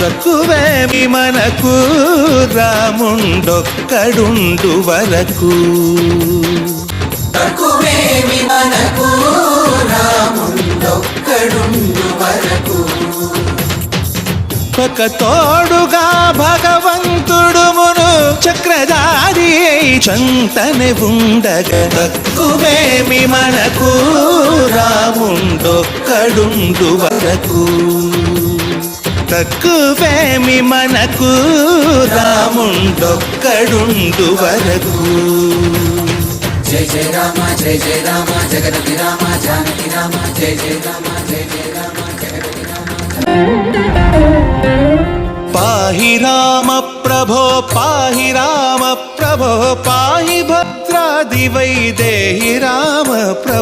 తక్కువేమి మనకు రాముండొక్కడుండు వరకు. తక్కువేమి మనకు రాముండొక్కడుండు వరకు. ఒక తోడుగా భగవంతుడు మును చక్రధారి అయి చంతనే ఉండగ. తక్కువేమి మనకు రాముండొక్కడుండు వరకు. తక్కువేమి మనకు రాముండొక్కడుండు వరకు. జయ జయ రామ జయ జయ రామ జగతి రామ జానకి రామ జయ జయ రామ జయ జయ రామ. పాహి రామ ప్రభో పాహి రామ ప్రభో పాహి భద్రాది వై దేహి రామ ప్రభో